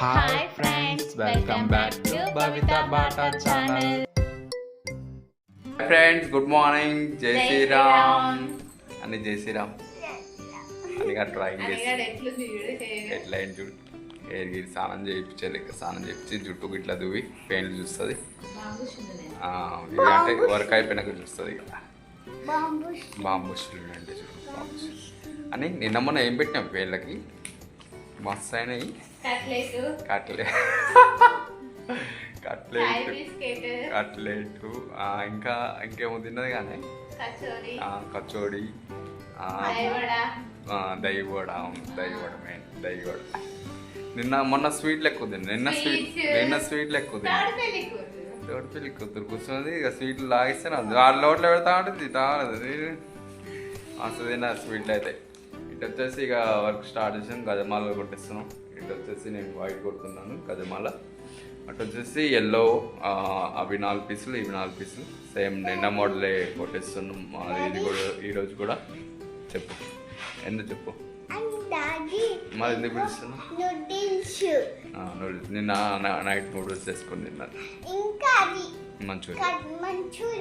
Hi friends welcome back to Bhavitha Bata channel friends good morning జై శ్రీరామ్. అని జై Sriram అనిగా drawing చేసి. ఎట్లా అయింది చూడు? హెయిర్ గిరి స్నానం చేయించాలి ఇక స్నానం చేయించి జుట్టు ఇట్లా దువ్వి పెయిన్లు చూస్తుంది. అంటే వర్క్ అయిపోయినాక చూస్తుంది ఇక బాంబుషులు అంటే చూడు బాంబుషులు అని నిన్న మొన్న ఏం పెట్టినాం పేర్లకి మస్తు అయినాయి కట్లెట్. కట్లెట్. కట్లెట్ ఇంకా ఇంకేమో తిన్నది కానీ? కచోడి దహివడ. అవును దహివడ మెయిన్ దహివడ. నిన్న మొన్న స్వీట్ లెక్క ఉంది నిన్న స్వీట్. నిన్న స్వీట్ లెక్క ఉంది తాడిపల్లి కూతురు. తోటి పెళ్ళి కూతురు కూర్చున్నది ఇక స్వీట్లు లాగిస్తే వాళ్ళ లోట్లో పెడతా ఉంటుంది. తాగదు అసలు నా స్వీట్లు అయితే. ఇటు వచ్చేసి ఇక వర్క్ స్టార్ట్ చేసాం గజమాల కొట్టిస్తున్నాం. ఇటు వచ్చేసి నేను వైట్ కొడుతున్నాను గజమాల. అటు వచ్చేసి ఎల్లో అవి నాలుగు పీసులు ఇవి నాలుగు పీసులు. సేమ్ నిన్న మోడలే కొట్టేస్తున్నాం ఇది కూడా ఈరోజు కూడా. చెప్పు. ఎందుకు చెప్పు? మరి ఎందుకు పిలుస్తున్నావు? నూడిల్స్ నిన్న నైట్ నూడిల్స్ చేసుకొని తిన్నాను. మంచూరియా.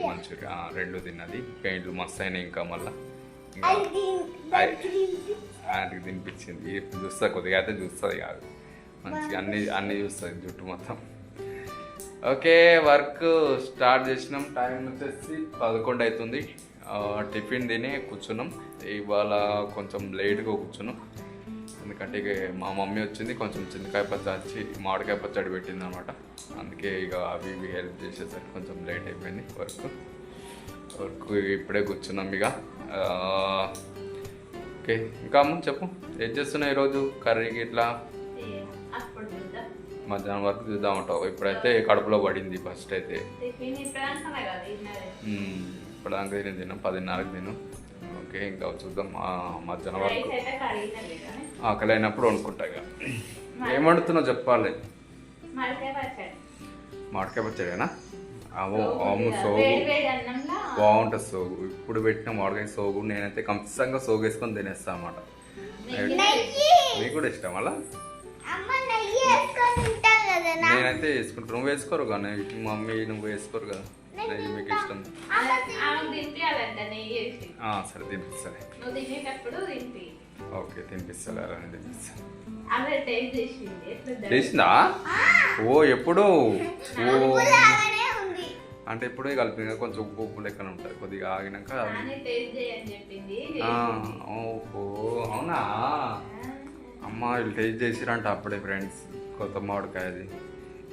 మంచూరియా. రెండు తిన్నది. పెయింట్లు మస్తు అయినాయి ఇంకా మళ్ళా. ఆయనకి తినిపించింది. చూస్తా కొద్దిగా అయితే చూస్తుంది కాదు. మంచిగా అన్ని అన్ని చూస్తుంది జుట్టు మొత్తం. ఓకే వర్క్ స్టార్ట్ చేసినాం. టైం వచ్చేసి పదకొండు అవుతుంది టిఫిన్ తిని కూర్చున్నాం. ఇవాళ కొంచెం లేట్గా కూర్చున్నాం. ఎందుకంటే ఇక మా మమ్మీ వచ్చింది. కొంచెం చింతకాయ పచ్చడి మామిడికాయ పచ్చడి పెట్టింది అనమాట అందుకే ఇక అవి ఇవి హెల్ప్ చేసేసరికి కొంచెం లేట్ అయిపోయింది వర్క్. వర్క్ ఇప్పుడే కూర్చున్నాం ఇక. ఓకే ఇంకా అమ్మ చెప్పు. ఏం చేస్తున్నావు ఈరోజు? కర్రీకి ఇట్లా మధ్యాహ్నం వరకు చూద్దామంటావు ఇప్పుడైతే కడుపులో పడింది ఫస్ట్ అయితే. ఇప్పుడు. ఇప్పటిదాకా తిని తిన్నాం పదిన్నరకు తిను. ఓకే ఇంకా చూద్దాం. మధ్యాహ్నం వరకు. ఆకలి అయినప్పుడు వండుకుంటా ఇక. ఏం వండుతున్నావు చెప్పాలి. మడికాయ పచ్చడి. మామిడికాయ పచ్చడేనా? అవో మీద సోగు. వేడి వేడి అన్నంలో? బాగుంటుంది సోగు. ఇప్పుడు పెట్టిన మామిడికాయ సోగు నేనైతే ఖచ్చితంగా సోగు వేసుకొని తినేస్తాను అనమాట నెయ్యి? నీకు కూడా ఇష్టం అలా? నేనైతే వేసుకుంటా. నువ్వు వేసుకోరు కానీ మమ్మీ నువ్వు వేసుకోరు కదా? నెయ్యి మీకు ఇష్టం. సరే తినిపిస్తాలే. నువ్వు తినేటప్పుడు తినిపి. ఓకే తినిపిస్తాలే అలానే తినిపిస్తాను ఆమె చేసింది. ఓ ఎప్పుడు? ఓ. అంటే ఇప్పుడే కలిపింది కదా, కొంచెం ఉప్పు ఉప్పు లెక్కన ఉంటుంది. కొద్దిగా ఆగినాక ఓహో అవునా? అమ్మ వీళ్ళు టేస్ట్ చేసిరంట అప్పుడే ఫ్రెండ్స్ కొత్త మామిడికాయ అది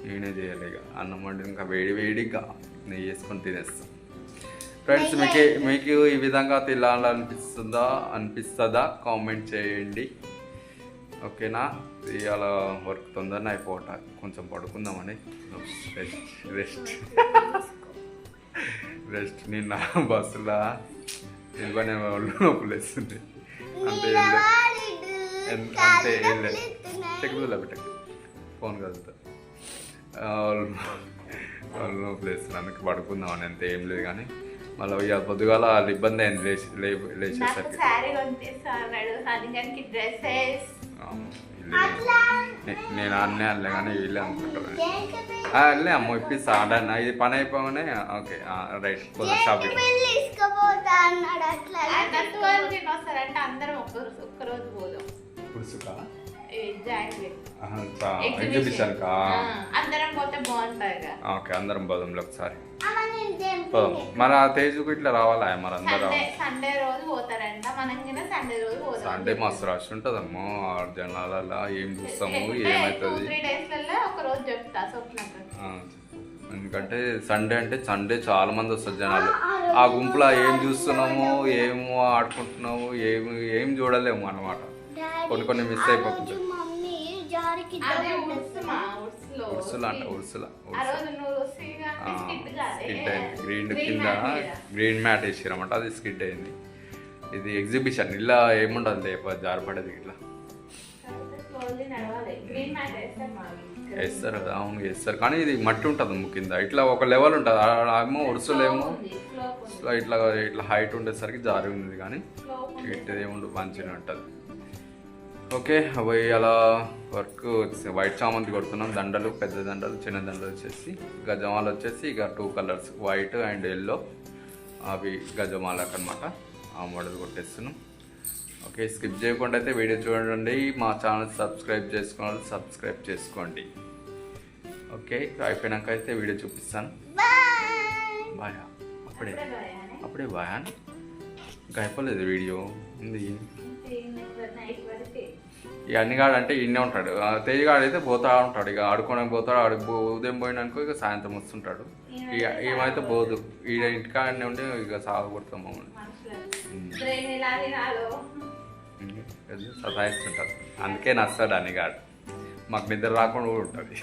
నేనే చేయాలి ఇక. అన్నం వండి ఇంకా వేడి వేడిగా నెయ్యి వేసుకొని తినేస్తాం. ఫ్రెండ్స్ మీకు మీకు ఈ విధంగా తినాలనిపిస్తుందా అనిపిస్తుందా? కామెంట్ చేయండి. ఓకేనా? ఇవాళ వర్క్ తొందరనే అయిపోవట కొంచెం పడుకుందామని. రెస్ట్ రెస్ట్ రెస్ట్ నిన్న బస్సులో నిల్వనే ఒళ్ళు నొప్పులు వేస్తుంది అంతే అంతే ఏం లేదు. చెక్కుదులే పెట్టకు. ఫోన్ కదులుతా. వాళ్ళు ప్లేస్ అందుకు పడుకుందామని అంతే ఏం లేదు కానీ మళ్ళీ ఇవాళ పొద్దుగాల వాళ్ళ ఇబ్బంది అయింది లేచి లేచేసరికి. నేను అన్నే అనలే కానీ వీళ్ళే ఆ, వెళ్ళే అమ్మ ఇప్పిస్తా ఆడన్నా ఇది పని అయిపోగానే ఓకే రైట్ పోదాం. దేనికి షాపింగ్ ఎగ్జిబిషన్ కా? అందరం పోతే బాగుంటుంది కదా ఓకే అందరం పోదాంలే ఒకసారి. అమ్మ మన తేజుకు ఇట్లా రావాలా మరి అందరం? సండే రోజు పోతారంట. మనం సండే రోజు పోతాం సండే మస్తు రష్ ఉంటుందమ్మో ఆరు జనాలలో ఏం చూస్తాము ఏమవుతుంది త్రీ డేస్లలో ఒక రోజు చెప్తా స్వప్నకు. ఆ, ఎందుకంటే సండే అంటే సండే చాలా మంది వస్తారు జనాలు. ఆ గుంపులో ఏం చూస్తున్నాము ఏమో ఆడుకుంటున్నాము ఏమి ఏం చూడలేము అన్నమాట. డాడీ కొన్ని కొన్ని మిస్ అయిపోతుంటాయి. ఉర్సులా అంట ఉర్సులా స్కిడ్ అయింది. గ్రీన్ కింద. గ్రీన్ మ్యాట్ వేసారన్నమాట అది స్కిడ్ అయింది. ఇది ఎగ్జిబిషన్ ఇలా ఏముండదు జారపడేది ఇట్లా. వేస్తారు కదా అవును వేస్తారు. కానీ ఇది మట్టి ఉంటుంది కింద. ఇట్లా ఒక లెవెల్ ఉంటుంది. ఏమో. ఉరుసులేమో ఇట్లా ఇట్లా ఇట్లా హైట్ ఉండేసరికి జారి ఉంది కానీ స్లోప్ ఉంది. ఇటు ఏముండు మంచిగా ఉంటుంది. ఓకే అవి అలా వర్క్ వైట్ చామంతి కొడుతున్నాం. దండలు పెద్ద దండలు చిన్న దండలు వచ్చేసి గజమాలు వచ్చేసి ఇక two colours white and yellow అవి గజమాలకు అనమాట ఆ మోడల్ కొట్టేస్తున్నాం. ఓకే స్కిప్ చేయకుండా అయితే వీడియో చూడండి. మా ఛానల్ సబ్స్క్రైబ్ చేసుకోవాలి సబ్స్క్రైబ్ చేసుకోండి. ఓకే అయిపోయినాక అయితే వీడియో చూపిస్తాను. బాయ్ అప్పుడే. అప్పుడే బాయ్ ఇంకా అయిపోలేదు వీడియో. ఉంది. ఇక అన్ని గాడు అంటే ఇన్నే ఉంటాడు. తేజగాడు అయితే పోతా ఉంటాడు. ఇక ఆడుకోవడానికి పోతాడు. ఆడు ఉదయం పోయినానుకో ఇక సాయంత్రం వస్తుంటాడు. ఇక ఏమైతే పోదు. ఈడ ఇంటికాడనే ఉండి ఇక సాగు కొడతాం మమ్మల్ని. సతాయిస్తుంటారు. అందుకే నస్తాడు అని గాడు మాకు నిద్ర రాకుండా కూడా ఉంటుంది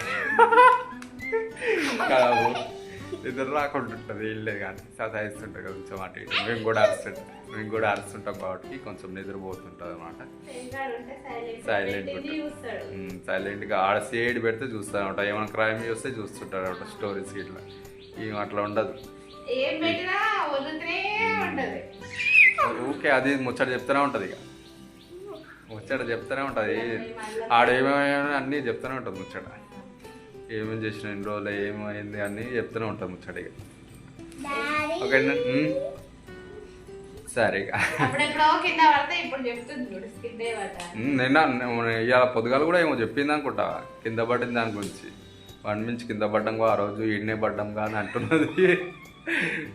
కాదు నిద్ర రాకుండా ఉంటుంది ఇల్లే కానీ. సతాయిస్తుంటారు కొంచెం అటు ఇటు. మేము కూడా అరుస్తుంటాం. మేము కూడా అరుస్తుంటాం కాబట్టి కొంచెం నిద్రపోతుంటుంది అనమాట సైలెంట్ సైలెంట్గా ఆడ సేడ్ పెడితే చూస్తూ ఉంటాం ఏమైనా క్రైమ్ చూస్తే చూస్తుంటారు అనమాట స్టోరీస్ ఇట్లా ఏం అట్లా ఉండదు. ఊకే అది ముచ్చట చెప్తూనే ఉంటుంది ఇక. ముచ్చట చెప్తూనే ఉంటుంది. ఆడ ఏమేమి అన్నీ చెప్తూనే ఉంటుంది ముచ్చట. ఏమేమి చేసిన ఎన్ని రోజులు ఏమైంది అన్నీ చెప్తూనే ఇక. డాడీ. ఓకేనా. సరే నిన్న ఇవాళ పొద్దుగాల కూడా ఏమో చెప్పింది అనుకుంటా కింద పడింది దాని గురించి. వన్ మించి కింద పడ్డం ఆ రోజు ఈడనే పడ్డం కానీ అంటున్నది.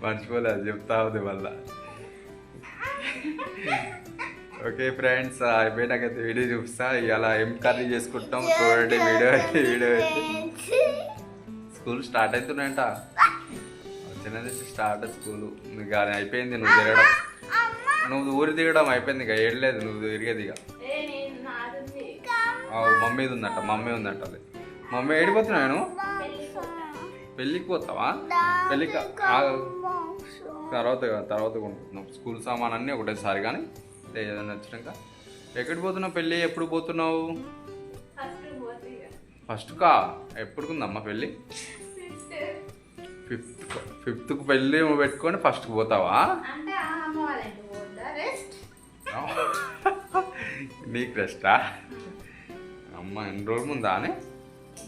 మర్చిపోలే అది చెప్తా ఉంది మళ్ళా. ఓకే ఫ్రెండ్స్ అయిపోయినాకైతే వీడియో చూపిస్తా. ఇలా ఏం కర్రీ చేసుకుంటాం? చూడండి వీడియో అయితే వీడియో అయితే. స్కూల్ స్టార్ట్ అవుతున్నాయంట. వచ్చిన నుంచి స్టార్ట్ స్కూల్. అది అయిపోయింది నువ్వు తిరగడం. నువ్వు ఊరి దిగడం అయిపోయింది ఇక ఏడలేదు నువ్వు తిరిగేది ఇక. మమ్మీది ఉందంట మమ్మీ ఉందంట అది. మమ్మీ ఏడిపోతున్నాను పెళ్ళికి పోతావా? పెళ్ళికి తర్వాత తర్వాత కొనుక్కుంటున్నాం స్కూల్ సామాన్ అన్నీ ఒకటేసారి కానీ ఏదైనా వచ్చినాక ఎక్కడికి పోతున్నావు పెళ్ళి? ఎప్పుడు పోతున్నావు? ఫస్ట్ కా? ఎప్పుడుకుందమ్మా పెళ్ళి? ఫిఫ్త్ ఫిఫ్త్కు పెళ్ళి పెట్టుకొని ఫస్ట్కి పోతావా? నీకు రెస్టా అమ్మ ఎన్ని రోజులు ముందా అని?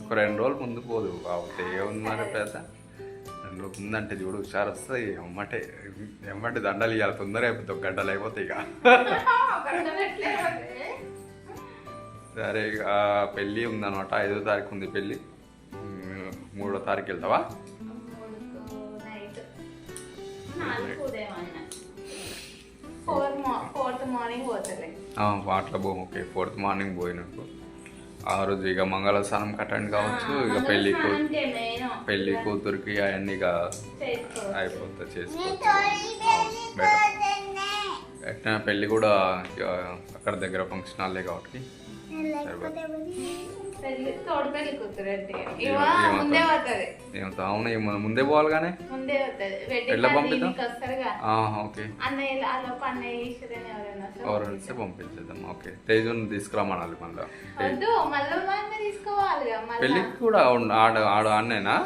ఒక రెండు రోజులు ముందు పోదు. కాబట్టి ఏముంది మరి పెద్ద. రోజులు ముందంటే చూడు హుషారు వస్తాయి ఎమ్మటే ఎమ్మటే దండలు ఇవ్వాలి తొందర అయిపోతుంది ఒక గంటలు అయిపోతాయి ఇక. సరే ఇక పెళ్ళి ఉందన్నమాట ఐదో తారీఖు ఉంది పెళ్ళి. మూడో తారీఖు వెళ్తావా? Fourth morning okay fourth morning పోయినప్పుడు ఆ రోజు ఇక మంగళ స్నానం కట్టండి కావచ్చు ఇక పెళ్ళి కూ నేను పెళ్ళి కూతురికి అవన్నీ ఇక నీ చేసుకోవచ్చు. ఎట్లా పెళ్ళి కూడా ఇక అక్కడ దగ్గర ఫంక్షన్ హాల్లే కాబట్టి పెళ్ళి తోడు పెళ్ళి కూతురు అంటే ఇవ ఏమవుతుంది? ముందే పోతుంది. ఏమవుతా అవును ఏమో ముందే పోవాలి కానీ ముందే పోతుంది. ఎట్లా పంపిద్దాం? ఓకే. అన్నయ్య అలోపు అన్నయ్య ఈశ్వరని ఎవరైనా వస్తే ఎవరు వస్తే పంపించేద్దాం. ఓకే. తేజుని తీసుకురమ్మనాలి మళ్ళీ. వద్దు పెళ్ళికి కూడా ఆడ ఆడ అన్నేనా?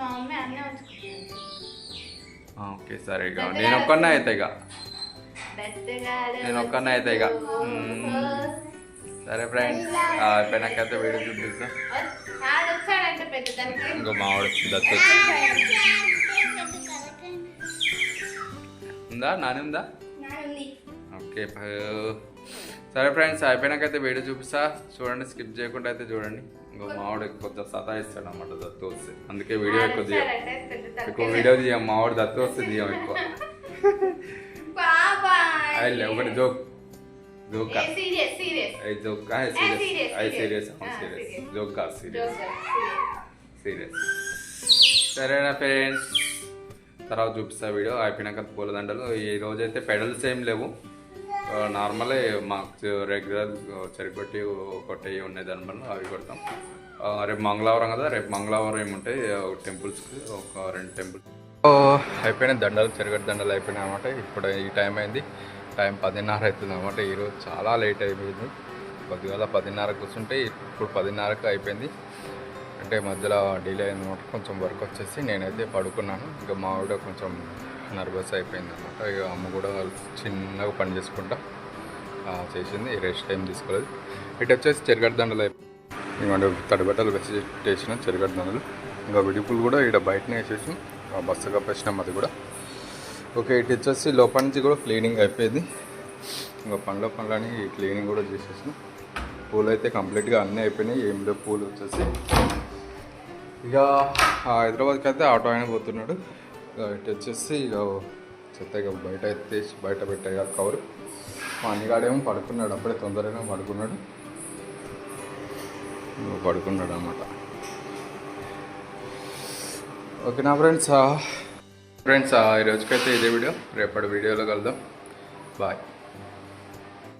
మా మమ్మీ అన్నీ ఓకే సరే ఇక. నేను ఒక్కనే అయితే ఇక. నేను ఒక్కనే అయితే ఇక. సరే ఫ్రెండ్స్ అయిపోయినాకైతే వీడియో చూపిస్తా. ఇంకో మావాడు దత్తు ఉందా? నాని ఉందా? ఓకే సరే ఫ్రెండ్స్ అయిపోయినాకైతే వీడియో చూపిస్తా. చూడండి స్కిప్ చేయకుండా అయితే చూడండి. ఇంకో మావాడు కొంచెం సతాయిస్తాడు అన్నమాట దత్తు వస్తే అందుకే వీడియో ఎక్కువ తీయం. ఎక్కువ వీడియో తీయం మావాడు దత్తు వస్తే తీయం ఎక్కువ. ఒకటి joke. Joke serious serious I joke I serious I serious serious. Joke serious serious సరేనా ఫ్రెండ్స్? తర్వాత చూపిస్తా వీడియో. అయిపోయినాక పూలదండలు ఈ రోజు అయితే పెడల్స్ ఏం లేవు. నార్మలే మాకు రెగ్యులర్ చెరుకొట్టి కొట్టేవి ఉన్నాయి దానివల్ల అవి కొడతాం. రేపు మంగళవారం కదా. రేపు మంగళవారం ఏముంటాయి? టెంపుల్స్కి ఒక రెండు టెంపుల్స్. అయిపోయినాయి దండలు చెరుగడ్డ దండలు అయిపోయినాయి అనమాట ఇప్పుడు ఈ టైం అయింది. టైం పదిన్నర అవుతుంది అనమాట ఈరోజు చాలా లేట్ అయిపోయింది. పొద్దుగాల పదిన్నర కూర్చుంటే ఇప్పుడు పదిన్నరకు అయిపోయింది. అంటే మధ్యలో డిలే అయింది అనమాట కొంచెం వర్క్ వచ్చేసి నేనైతే పడుకున్నాను. ఇంకా మా ఆవిడ కొంచెం నర్వస్ అయిపోయింది అనమాట ఇక అమ్మ కూడా చిన్నగా పని చేసుకుంటా చేసింది. రెస్ట్ టైం తీసుకోలేదు. ఇటు వచ్చేసి చెరగడ్డ దండలు అయిపోయి తడిబట్టలు వేసి వేసిన చెరగడ్డ దండలు ఇంకా విడిపులు కూడా ఇక్కడ బయటనే వేసేసి బస్సు కప్పేసినాం అది కూడా. ఓకే ఇటు వచ్చేసి లోపల నుంచి కూడా క్లీనింగ్ అయిపోయింది. ఇంకా పండ్ల పండ్లని క్లీనింగ్ కూడా చేసేసిన. పూలు అయితే కంప్లీట్గా అన్నీ అయిపోయినాయి. ఏం లేవు పూలు వచ్చేసి. ఇక ఆ హైదరాబాద్కి అయితే ఆటో ఆయన పోతున్నాడు. ఇటు వచ్చేసి ఇక చెత్త ఇక బయట అయితే తీసి బయట పెట్టాయి కదా కవర్. మా అన్నగాడేమో పడుకున్నాడు అప్పుడే తొందరగా పడుకున్నాడు. పడుకున్నాడు పడుకున్నాడు అన్నమాట ఓకేనా ఫ్రెండ్స్ ఫ్రెండ్స్ ఈరోజుకైతే ఇదే వీడియో రేపటి వీడియోలో కలుద్దాం. బాయ్